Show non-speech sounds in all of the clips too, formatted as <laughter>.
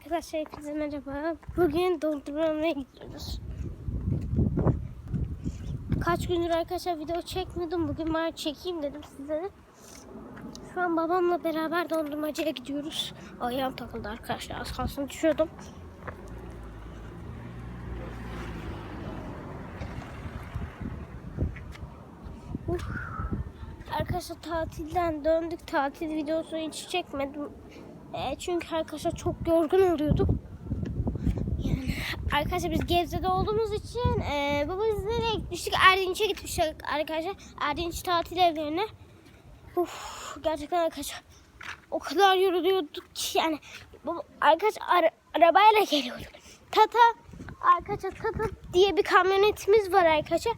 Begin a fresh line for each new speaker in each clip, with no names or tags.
Arkadaşlar hepinize merhaba. Bugün dondurmaya gidiyoruz. Kaç gündür arkadaşlar video çekmiyordum. Bugün bari çekeyim dedim sizlere. Şu an babamla beraber dondurmacıya gidiyoruz. Ayağım takıldı arkadaşlar. Az kalsın düşüyordum. Uf. Arkadaşlar tatilden döndük. Tatil videosu hiç çekmedim. E, çünkü arkadaşlar çok yorgun oluyordum. Yani arkadaşlar biz Gebze'de olduğumuz için e, baba biz nereye gitmiştik? Erdinç'e gitmiştik arkadaşlar. Erdinç tatil evlerine. Uf, gerçekten arkadaşlar o kadar yoruluyorduk ki yani baba, arkadaşlar ara- arabayla geliyorduk. Tata arkadaşlar Tata diye bir kamyonetimiz var arkadaşlar.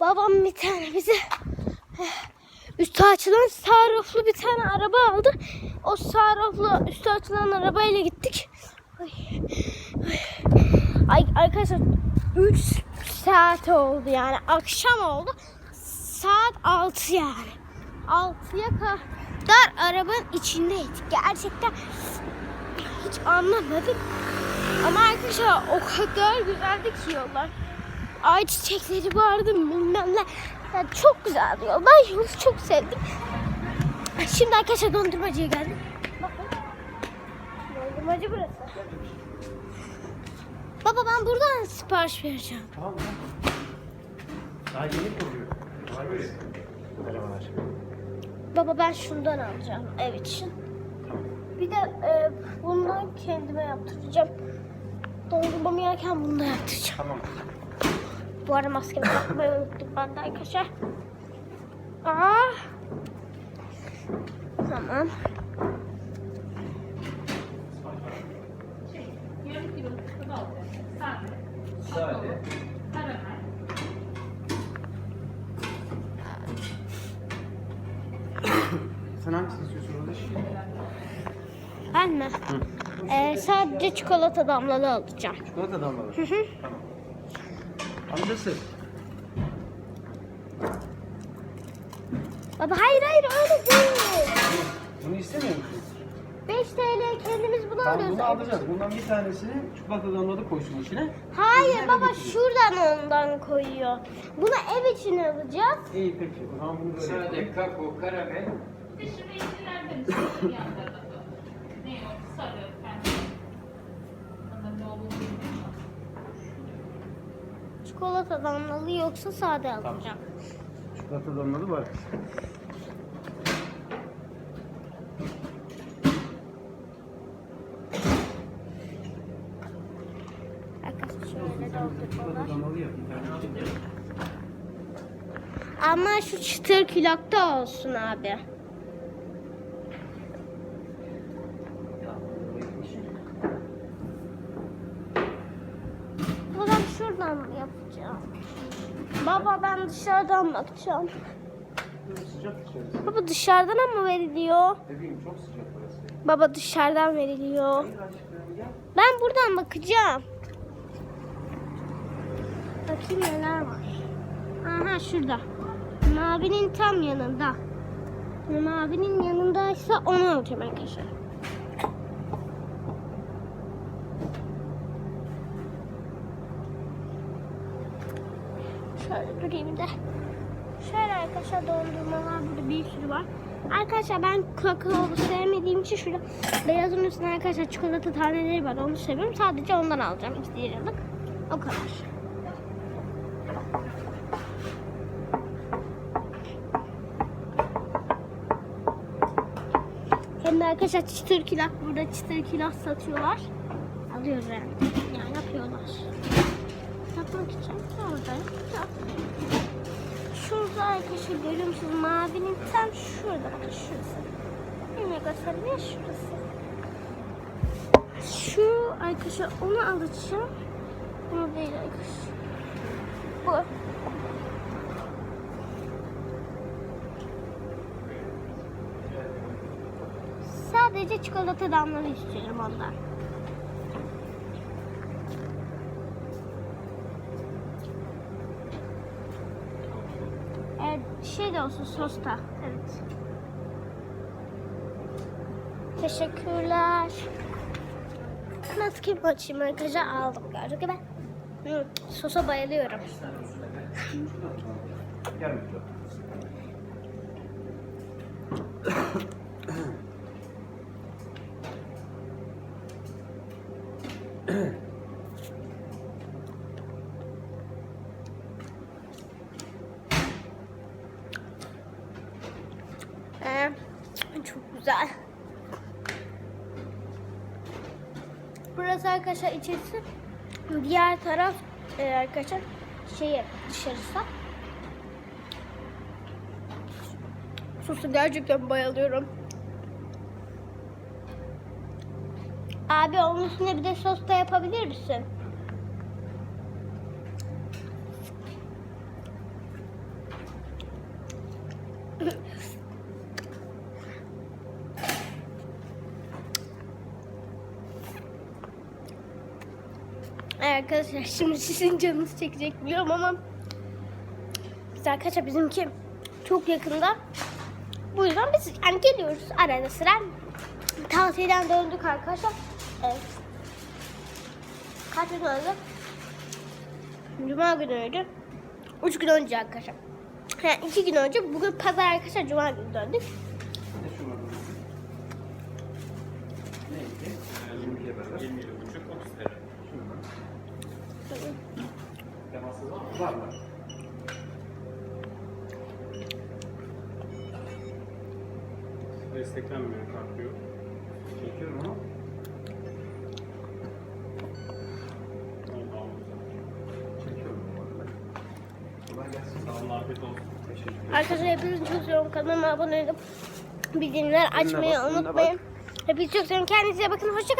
Babam bir tane bize üstü açılan sarraflı bir tane araba aldı. O sarraflı üstü açılan arabayla gittik. Ay, ay. Ay, arkadaşlar 3 saat oldu yani akşam oldu. Saat 6 yani. 6'ya kadar arabanın içindeydik. Gerçekten hiç anlamadım. Ama arkadaşlar o kadar güzeldi ki yollar. Ay çiçekleri vardı bilmem ne. Yani çok güzeldi yol. Ben yolu çok sevdim. Şimdi arkadaşlar dondurmacıya geldim. Bakın. Dondurmacı burası. Baba ben buradan sipariş vereceğim.
Tamam. Daha yeni kuruyor. Merhabalar.
Baba ben şundan alacağım ev için. Bir de e, bundan kendime yaptıracağım. Dondurmamı yerken bunu da yaptıracağım.
Tamam.
Bu arada maskemi takmayı unuttum ben de arkadaşlar. Aa. Tamam.
Sade,
Sen hangisini istiyorsun kardeş?
Ben mi? Ee, sadece çikolata damlalı alacağım.
Çikolata damlalı.
Hı hı.
Tamam. Amcası.
Baba hayır hayır öyle değil.
Bunu istemiyor musun?
5 TL kendimiz bunu
Tamam
alıyoruz.
bunu alacağız. Bundan bir tanesini çikolata damlalı koysun içine.
Hayır
Bize
baba şuradan ondan koyuyor. Bunu ev için alacağız.
İyi peki. O zaman bunu böyle
Sade,
yapalım.
kakao, karamel.
bir de şu renklilerden istedim yanlarında da. Ne o? Sarı, pembe. Onların ne olduğunu bilmiyorum.
Çikolata damlalı yoksa sade alacağım.
Çikolata damlalı var.
Arkadaşlar şöyle
Çikolata
doldurmalar.
damlalı yap. bir tane içinde.
Ama şu çıtır külakta olsun abi. Şuradan mı yapacağım? Baba ben dışarıdan bakacağım.
Sıcak.
Baba dışarıdan ama veriliyor.
Bebeğim çok sıcak burası.
Baba dışarıdan veriliyor.
Hayır aşkım gel.
Ben buradan bakacağım. Bakayım neler var. Aha şurada. Mavinin tam yanında. Mavinin yanındaysa onu alacağım arkadaşlar. Şöyle durayım. Şöyle arkadaşlar dondurmalar burada bir sürü var. Arkadaşlar ben kakaolu sevmediğim için şurada beyazın üstüne arkadaşlar çikolata taneleri var. Onu seviyorum. Sadece ondan alacağım. 2 liralık. O kadar. Hem de arkadaşlar çıtır kilak burada çıtır kilak satıyorlar. Alıyoruz yani. Yapmak için yapacağız. Şurada arkadaşlar görüyor musunuz? Mavinin tam şurada. Bakın şurası. Yine göstereyim şurası. Şu arkadaşlar onu alacağım. Bunu değil arkadaşlar. Bu. Sadece çikolata damlalı istiyorum ondan. Şey de olsun sosta. Evet. Teşekkürler. Kim açayım arkadaşlar aldım gördük gibi. Hı, sosa bayılıyorum.
Gel <laughs> Mutlu.
Ee, çok güzel. Burası arkadaşlar içerisi. Diğer taraf e, arkadaşlar şey dışarısı. Sosu gerçekten bayılıyorum. Abi onun üstüne bir de sos da yapabilir misin? Arkadaşlar şimdi sizin canınız çekecek biliyorum ama biz arkadaşlar bizimki çok yakında. Bu yüzden biz yani geliyoruz arada sıra. Tatilden döndük arkadaşlar. Evet. Kaç gün oldu? Cuma günüydü. Üç gün önce arkadaşlar. Yani iki gün önce. Bugün pazar arkadaşlar. Cuma günü döndük.
Ne şu var? Neydi? 22'ye beraber.
27 buçuk 30 TL.
Şundan.
Temassız var mı?
Var var.
Desteklenmiyor kart yok.
Çekiyorum ama. Çekiyorum. Kolay gelsin.
Sağ olun afiyet olsun.
Teşekkür ederim.
Arkadaşlar hepinizi çok seviyorum. Kanalıma abone olup bildirimler açmayı
bak, önüne
unutmayın. Hepinizi çok seviyorum. Kendinize bakın. Hoşçakalın.